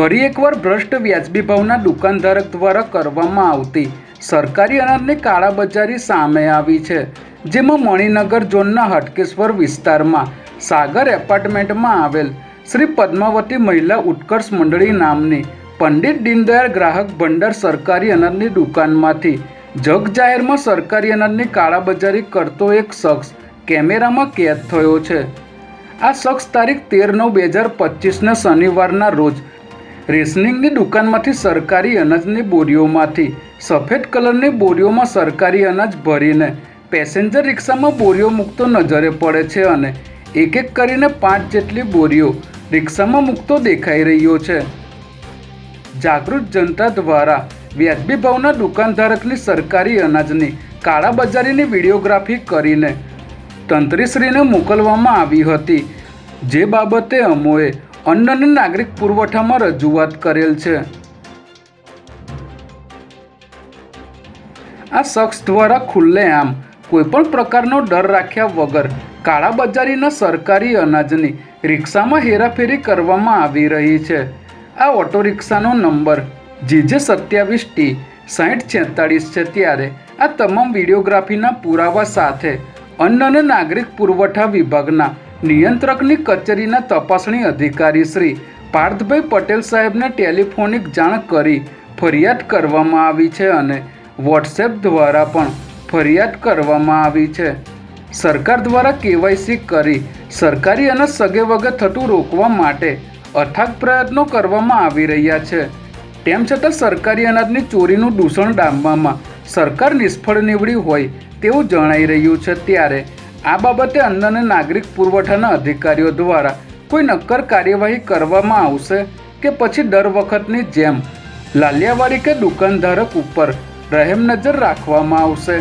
ફરી એકવાર ભ્રષ્ટ વ્યાજબી ભાવના દુકાનધારક દ્વારા કરવામાં આવતી સરકારી અનાજની કાળાબજારી સામે આવી છે, જેમાં મણિનગર ઝોનના હટકેશ્વર વિસ્તારમાં સાગર એપાર્ટમેન્ટમાં આવેલ શ્રી પદ્માવતી મહિલા ઉત્કર્ષ મંડળી નામની પંડિત દીનદયાળ ગ્રાહક ભંડાર સરકારી અનાજની દુકાનમાંથી જગ જાહેરમાં સરકારી અનાજની કાળાબજારી કરતો એક શખ્સ કેમેરામાં કેદ થયો છે. આ શખ્સ તારીખ તેર નવ બે હજાર પચીસના શનિવારના રોજ રેશનિંગની દુકાનમાંથી સરકારી અનાજની બોરીઓમાંથી, સફેદ કલરની બોરીઓમાં સરકારી અનાજ ભરીને પેસેન્જર રિક્ષામાં બોરીઓ મૂકતો નજરે પડે છે અને એક એક કરીને પાંચ જેટલી બોરીઓ રિક્ષામાં મૂકતો દેખાઈ રહ્યો છે. જાગૃત જનતા દ્વારા વ્યાજબી ભાવના દુકાનધારકની સરકારી અનાજની કાળાબજારીની વિડીયોગ્રાફી કરીને તંત્રીશ્રીને મોકલવામાં આવી હતી. જે બાબતે અમોએ અન્ન અને નાગરિક પુરવઠામાં રજૂઆત કરેલ છે. આ શખ્સ દ્વારા ખુલ્લેઆમ કોઈપણ પ્રકારનો ડર રાખ્યા વગર કાળાબજારીના સરકારી અનાજની રિક્ષામાં હેરાફેરી કરવામાં આવી રહી છે. આ ઓટો રિક્ષાનો નંબર જીજે સત્યાવીસ ટી સાહીઠ છેતાળીસ છે ત્યારે આ તમામ વિડીયોગ્રાફીના પુરાવા સાથે અન્ન અને નાગરિક પુરવઠા વિભાગના નિયંત્રકની કચેરીના તપાસણી અધિકારી શ્રી પાર્થભાઈ પટેલ સાહેબને ટેલિફોનિક જાણ કરી ફરિયાદ કરવામાં આવી છે અને વોટ્સએપ દ્વારા પણ ફરિયાદ કરવામાં આવી છે. સરકાર દ્વારા કેવાયસી કરી સરકારી અને સગે વગર થતું રોકવા માટે અથાગ પ્રયત્નો કરવામાં આવી રહ્યા છે. તેમ છતાં સરકારી અનાજની ચોરીનું દૂષણ ડામવામાં સરકાર નિષ્ફળ નીવડી હોય તેવું જણાઈ રહ્યું છે. ત્યારે આ બાબતે અન્ન અને નાગરિક પુરવઠાના અધિકારીઓ દ્વારા કોઈ નક્કર કાર્યવાહી કરવામાં આવશે કે પછી દર વખતની જેમ લાલિયાવાડી કે દુકાનધારક ઉપર રહેમ નજર રાખવામાં આવશે?